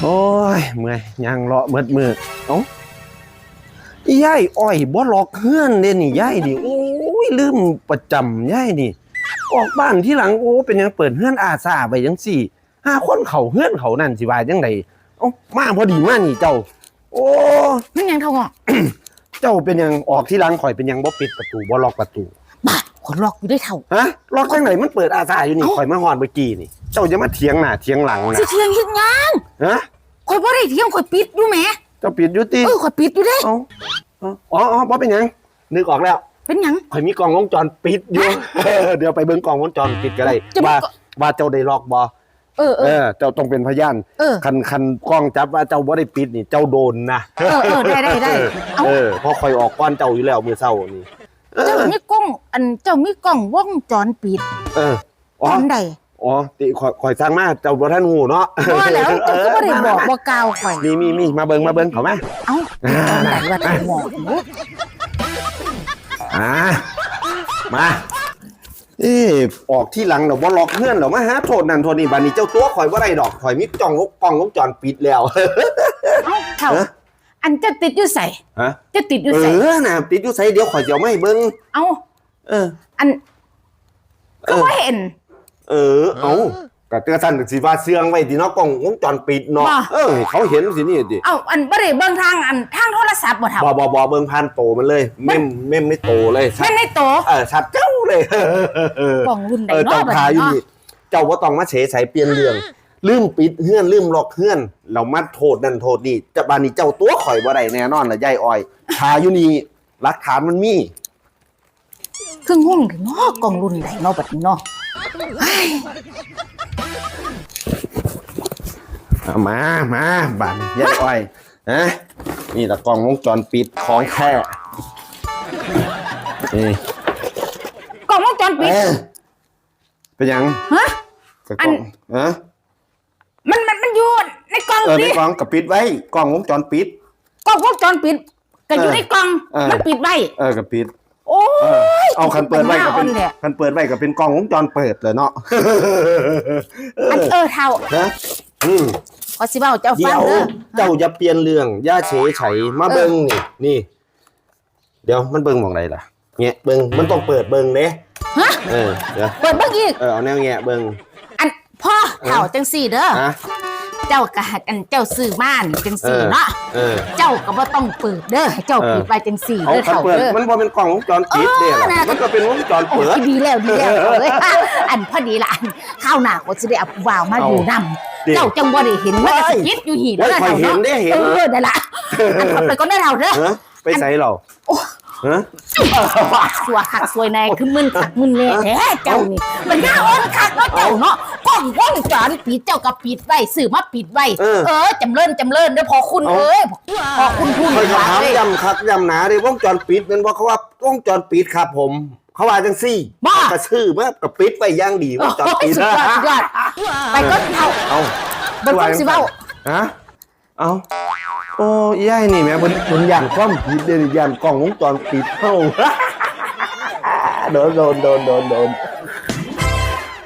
โอ้ย เมื่อยยังเลาะเมิดมือเอ้าอียายอ้อยบ่ล็อกเฮือนเด้นี่ยายนี่โอ้ยลืมประจำยายนี่ออกบ้านที่หลังโอ้เป็นหยังเปิดเฮือนอาซาไปจังสี่ห้าคนเขาเฮือนเขานั่นสิว่าจังไดเอ้ามาพอดีมานี่เจ้า โอ้มันยังเท่าเงาะเจ้าเป็นหยังออกที่หลังข่อยเป็นหยังบ่ปิดประตูบ่ล็อกประตู บ้าคนล็อกอยู่ได้เท่าฮะล็อกจังไหนมันเปิดอาซาอยู่นี่เอ้าข่อยมาฮอดเมื่อกี้นี่ เจ้าอย่ามาเถียงหน้าเถียงหลังสินะเที่ยงเฮ็ดหยังฮะข่อยบ่ได้เที่ยงข่อยปิดอยู่แหมเจ้าปิดอยู่ติเออข่อยปิดอยู่เด้ เอ้าเอ้าอ๋ออ๋อบ่เป็นหยังนึกออกแล้วเป็นหยัง ข่อยมีกล้องวงจรปิดอยู่เดี๋ยวไปเบิ่งกล้องวงจรปิดก็ได้จะมีว่ากล้องว่าเจ้าได้ล็อกบ่เออเอเออ อเจ้าต้องเป็นพยานเออ คันคันกล้องจับว่าเจ้าบ่ได้ปิดนี่เจ้าโดนนะ เออเออได้ได้ได้ เอ้าเออเพราะข่อยออกก้อนเจ้าอยู่แล้วมื้อเช้านี่ เอเจ้าอมีกล้อง อันเจ้ามีกล้องวงจรปิดเอออ๋ออันใดอ๋อติข่อยข่อยสร้างมาเจ้าบ่ทันฮู้เนาะบ่แล้วเจ้าก็บ่ได้บอกบ่กล่าวข่อยมีมีมีมาเบิ่งมาเบิ่งเขามาเอ้าตอนไหนว่าจะบอกหนูอ่ามา เอ๊ะออกที่หลังเราบ่ล็อกเพื่อนเรามาหาโทษนั่นโทษนี่บัดนี้เจ้าตัวข่อยบ่ได้ดอกข่อยมีจ้องวงกล้องวงจรปิดแล้วเอ้าเท่าฮะ อันเจะติดอยู่ใส่ฮะจะติดอยู่เอใส่อน่ะติดอยู่ไสเดี๋ยวข่อยจะเอามาให้เบิ่งเอ้าเออ อันก็บ่เห็น เออ เอาก็เตือนท่านสิว่าเสื่องไว้ที่เนาะกล้องวงจรปิดเนาะว่าเออให้เขาเห็นสินี่ดิเอ้าอันบ่ได้เบิ่งทางอันทางโทรศัพท์บ่เท่าบ่บ่บ่เบิ่งผ่านโตมันเลยเม่มเม่มไม่โตเลยชัแม่ดนในโตเออชัดเจ้าเลยเออกล้องรุ่นใดเออเนาะต้องบัดทาอยู่นี้นี่เนาะเจ้าว่าต้องมาเฉยใส่เปลี่ยนเรื่อง ลืมปิดเฮือนลืมล็อกเฮือนเรามาโทษนั่นโทษนี่จะบานี่เจ้าตัวข่อยบ่ได้แน่นอนละยายอ้อยทาอยู่นี่หลักฐานมันมีครึ่งห้องถึงเนาะกล้องรุ่นใดเนาะบัดนี้เนาะเอามามาบานยายอ้อยฮะนี่ละกล้องวงจรปิดของแท้นี่กล้องวงจรปิดเอ้ยเป็นหยังฮะกับอักล้นองเออ มันมันมันอยู่ในกล้องเออในดิกล้องกับปิดไว้กล้องวงจรปิด กล้องวงจรปิดก็อยู่เออในกล้องเออ มันปิดไว้เออกับปิด โอ้เออยเอาคันเปิดไว้ก็เป็นปัญหาอ่อนแหละคันเปิดไว้ก็เป็นกล้องวงจรเปิดเลยเนาะอันเออเท่านะอืมขอสิเว้าเจ้าฟัเดี๋งยวเด้อเจ้าอย่าเปลี่ยนเรื่องอย่าเฉยไฉมาเบิ่งนี่นี่ เดี๋ยวมันเบิ่งหมองไหนล่ะแงะเบิ่งมันต้องเปิดเบิ่งเด้ฮะเออเดี๋ยวเปิดเบิ่งอีกเออเอาแนวแงะเบิ่งอันพ่อ เท่าจังสี่เด้อฮะเจ้าก็หัดอันเจ้าซื้อม่านจังสี่เออเนาะเออเจ้าก็บ่ต้องเปิดเด้อให้เจ้าเออปิดไว้จังสี่เอาเด้อคันเท่าเปิดเด้อ มันบ่เป็นกล้องวงจรปิดเด้ล่ะเออน่ะ มันก็เป็นวงจรโอ้เปิด ยดีแล้วดีแล้วเอาเลยอันพอดีละอันข้าวหน้าก็สิได้เอาวาวมาเอาอยู่นํดิเจ้าจังบ่ได้เห็นว่าว้ายจะคิดอยู่หีดว้ายแล้วข่อยเห็นได้เห็น เออได้ละอันขับไปก็ได้เท่าเด้อ ฮะไปใส่เราโอ้ ฮะ สัวคักสวยแน่คือมึนคักมึนแน่แท้เจ้านี่มันน่าอ้อนคักเนาะเจ้าเนาะ กล้องวงจรปิดเจ้าก็ปิดไว้ซื้อมาปิดไว้เออ เออจำเริญจำเริญเด้อพอคุณเอาเอ้ยพอคุณพูดข่อยก็ว่าถามเลยย้ำคักย้ำหนาเด้วงจรปิดแม่นบ่เขาว่าวงจรปิดครับผม เขาว่าจังซี่บ้าก็ชื่อมาก็ปิดไว้อย่างดีวงจรโอ้ปิยดสุดยอดสุดยอดไปก็เท่า เอาเบิ่งความสิเว้า ฮะเอาโอ้ยายนี่แม่เพิ่นเพิ่นย่านความผิดเด้ย่านกล้องวงจรปิดเฮาโดนโดนโดนโดนโดน